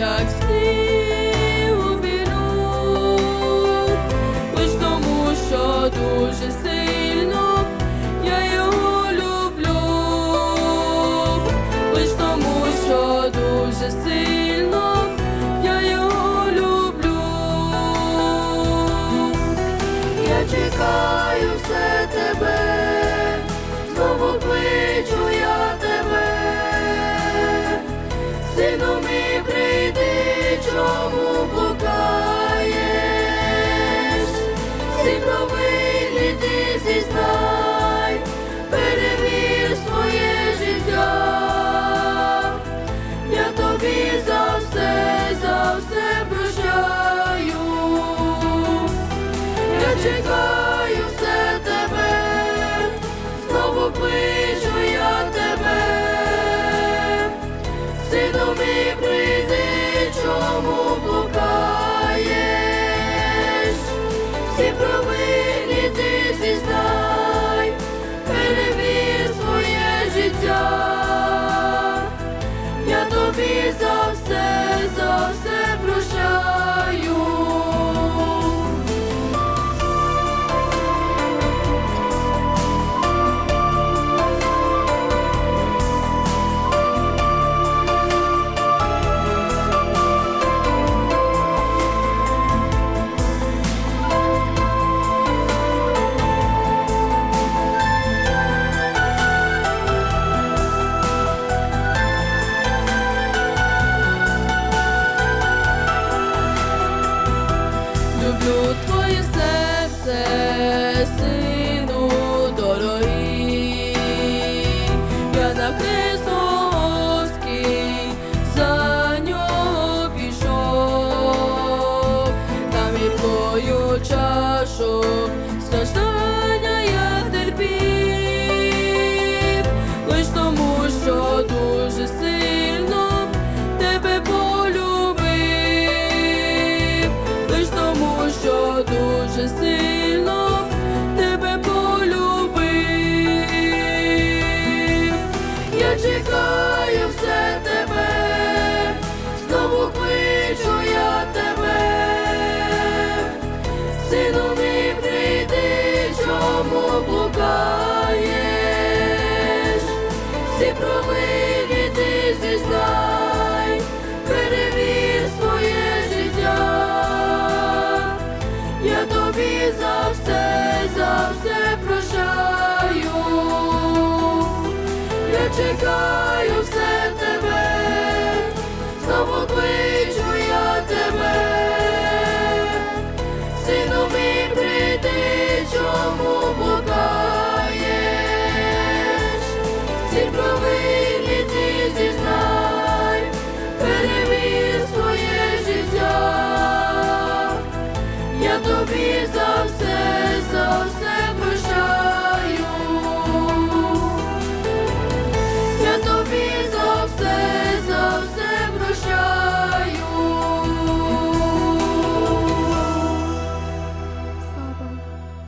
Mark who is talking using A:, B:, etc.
A: я люблю, я чекаю все. Oh. be тобою чашу. сину мій прийди, чому блукаєш, всі провини ти зізнай, перевір своє життя, я тобі за все, за все прощаю, я чекаю все тебе, знову твої.